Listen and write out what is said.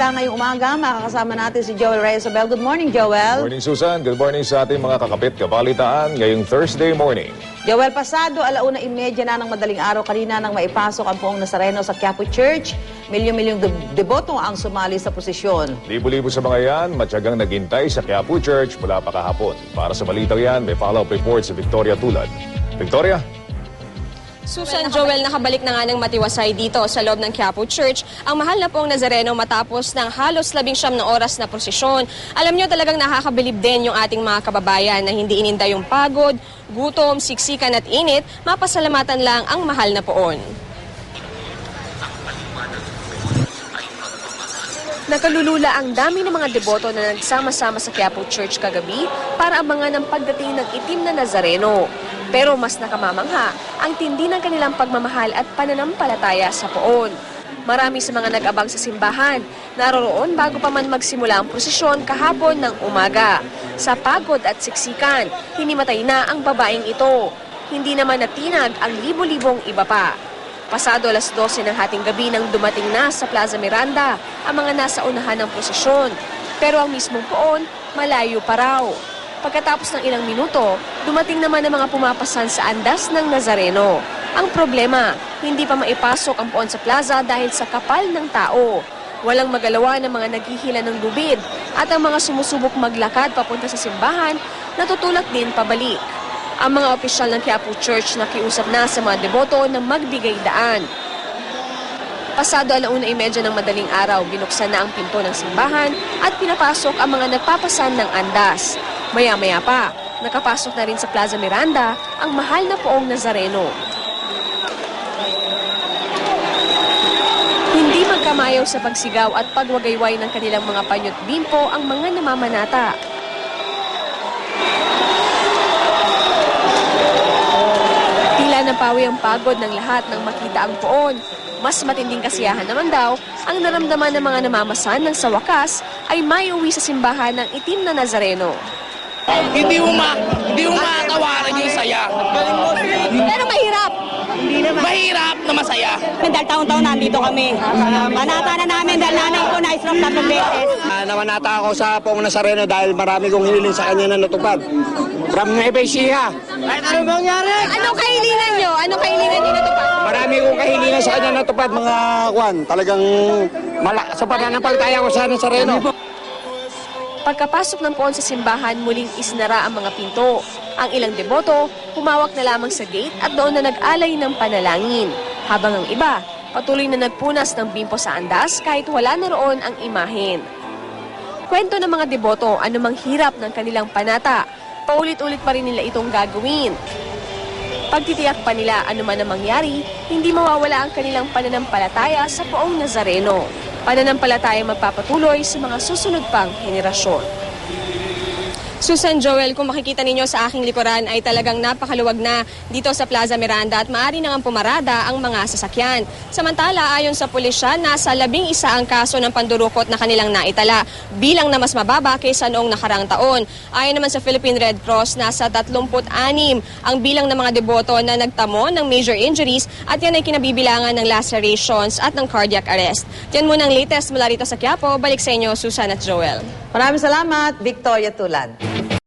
balita ngayong umaga. Makakasama natin si Joel Reyesabel. Good morning, Joel. Morning Susan, good morning sa ating mga kakapit kabalitaan ngayong Thursday morning. Joel, pasado alauna imedya na ng madaling araw kanina nang maipasok ang poong Nazareno sa Quiapo Church. Milyon-milyong de- deboto ang sumali sa prosesyon. Libo-libo sa mga yan, matyagang naghintay sa Quiapo Church mula pa kahapon. Para sa balitang yan, may follow-up report si Victoria Tulad. Victoria? Susan Joel, nakabalik na nga ng matiwasay dito sa loob ng Quiapo Church. Ang mahal na pong Nazareno matapos ng halos labing siyam na oras na prosesyon. Alam nyo talagang nakakabilib din yung ating mga kababayan na hindi ininda yung pagod, gutom, siksikan at init, mapasalamatan lang ang mahal na poon. Nakalulula ang dami ng mga deboto na nagsama-sama sa Quiapo Church kagabi para abangan ang pagdating ng itim na Nazareno. Pero mas nakamamangha ang tindi ng kanilang pagmamahal at pananampalataya sa poon. Marami sa mga nag-abang sa simbahan, naroroon bago pa man magsimula ang prosesyon kahapon ng umaga. Sa pagod at siksikan, hinimatay na ang babaeng ito. Hindi naman natinag ang libo-libong iba pa. Pasado alas 12 ng hating gabi nang dumating na sa Plaza Miranda ang mga nasa unahan ng prosesyon. Pero ang mismong poon, malayo pa raw. Pagkatapos ng ilang minuto, dumating naman ang mga pumapasan sa andas ng Nazareno. Ang problema, hindi pa maipasok ang poon sa plaza dahil sa kapal ng tao. Walang magalawa ng mga naghihila ng lubid at ang mga sumusubok maglakad papunta sa simbahan natutulak din pabalik. Ang mga opisyal ng Quiapo Church nakiusap na sa mga deboto na magbigay daan. Pasado alauna imedya ng madaling araw, binuksan na ang pinto ng simbahan at pinapasok ang mga nagpapasan ng andas. Maya-maya pa, nakapasok na rin sa Plaza Miranda ang mahal na poong Nazareno. Hindi magkamayaw sa pagsigaw at pagwagayway ng kanilang mga panyot bimpo ang mga namamanata. Tila napawi ang pagod ng lahat nang makita ang poon. Mas matinding kasiyahan naman daw ang naramdaman ng mga namamasan nang sa wakas ay may uwi sa simbahan ng itim na Nazareno. Hindi mo ma, hindi mo matawaran yung saya. Pero mahirap. Mahirap na masaya. Dahil taon-taon nandito kami. Panata na namin dahil nanay ko na-stroke tatlong beses. Uh, namanata ako sa Pong Nazareno dahil marami kong hiniling sa kanya na natupad. From Nueva Ecija, Ano kahilingan nyo? Ano kahilingan nyo na to pa? marami kong kahilingan sa kanya natupad mga kwan. Talagang mala sa pananampalataya ko sa Nazareno. Pagkapasok ng poon sa simbahan, muling isinara ang mga pinto. Ang ilang deboto, humawak na lamang sa gate at doon na nag-alay ng panalangin. Habang ang iba, patuloy na nagpunas ng bimpo sa andas kahit wala na roon ang imahen. Kwento ng mga deboto, anumang hirap ng kanilang panata, paulit-ulit pa rin nila itong gagawin. Pagtitiyak pa nila anuman ang mangyari, hindi mawawala ang kanilang pananampalataya sa poong Nazareno. Pananampalataya magpapatuloy sa mga susunod pang henerasyon. Susan Joel, kung makikita ninyo sa aking likuran ay talagang napakaluwag na dito sa Plaza Miranda at maaari nang pumarada ang mga sasakyan. Samantala, ayon sa pulisya, nasa labing isa ang kaso ng pandurukot na kanilang naitala, bilang na mas mababa kaysa noong nakarang taon. Ayon naman sa Philippine Red Cross, nasa 36 ang bilang ng mga deboto na nagtamo ng major injuries at yan ay kinabibilangan ng lacerations at ng cardiac arrest. Yan muna ang latest mula rito sa Quiapo. Balik sa inyo, Susan at Joel. Maraming salamat, Victoria Tulad.